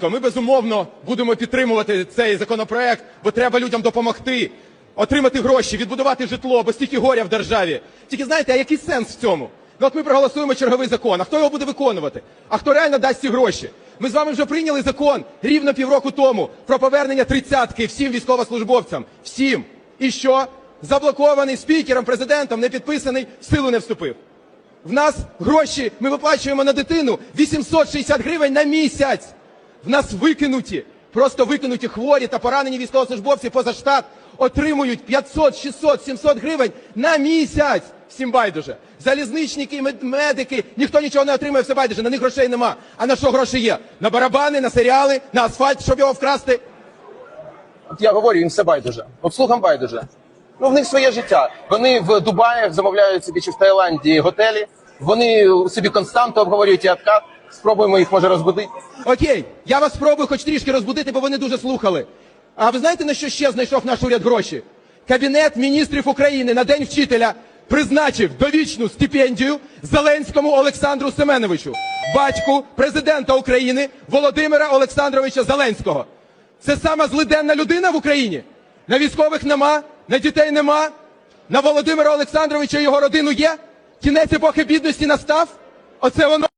Тимошенко, ми безумовно будемо підтримувати цей законопроект, бо треба людям допомогти, отримати гроші, відбудувати житло, бо стільки горя в державі. Тільки знаєте, а який сенс в цьому? Ну от ми проголосуємо черговий закон. А хто його буде виконувати? А хто реально дасть ці гроші? Ми з вами вже прийняли закон рівно півроку тому про повернення тридцятки всім військовослужбовцям. Всім. І що? Заблокований спікером, президентом, не підписаний, в силу не вступив. В нас гроші ми виплачуємо на дитину 860 гривень на місяць. В нас викинуті, просто викинуті хворі та поранені військовослужбовці поза штат отримують 500, 600, 700 гривень на місяць. Всім байдуже. Залізничники, мед- медики, ніхто нічого не отримує, все байдуже, на них грошей нема. А на що гроші є? На барабани, на серіали, на асфальт, щоб його вкрасти. От я говорю, їм все байдуже. От слухам байдуже. Ну, в них своє життя. Вони в Дубаях замовляють собі чи в Таїланді готелі. Вони собі константу обговорюють і откат. Спробуємо їх може розбудити. Окей, я вас спробую хоч трішки розбудити, бо ви не дуже слухали. А ви знаєте, на що ще знайшов наш уряд гроші? Кабінет міністрів України на День вчителя призначив довічну стипендію Зеленському Олександру Семеновичу, батьку президента України Володимира Олександровича Зеленського. Це сама злиденна людина в Україні. На військових нема, на дітей нема, на Володимира Олександровича і його родину є. Кінець епохи бідності настав. Оце воно.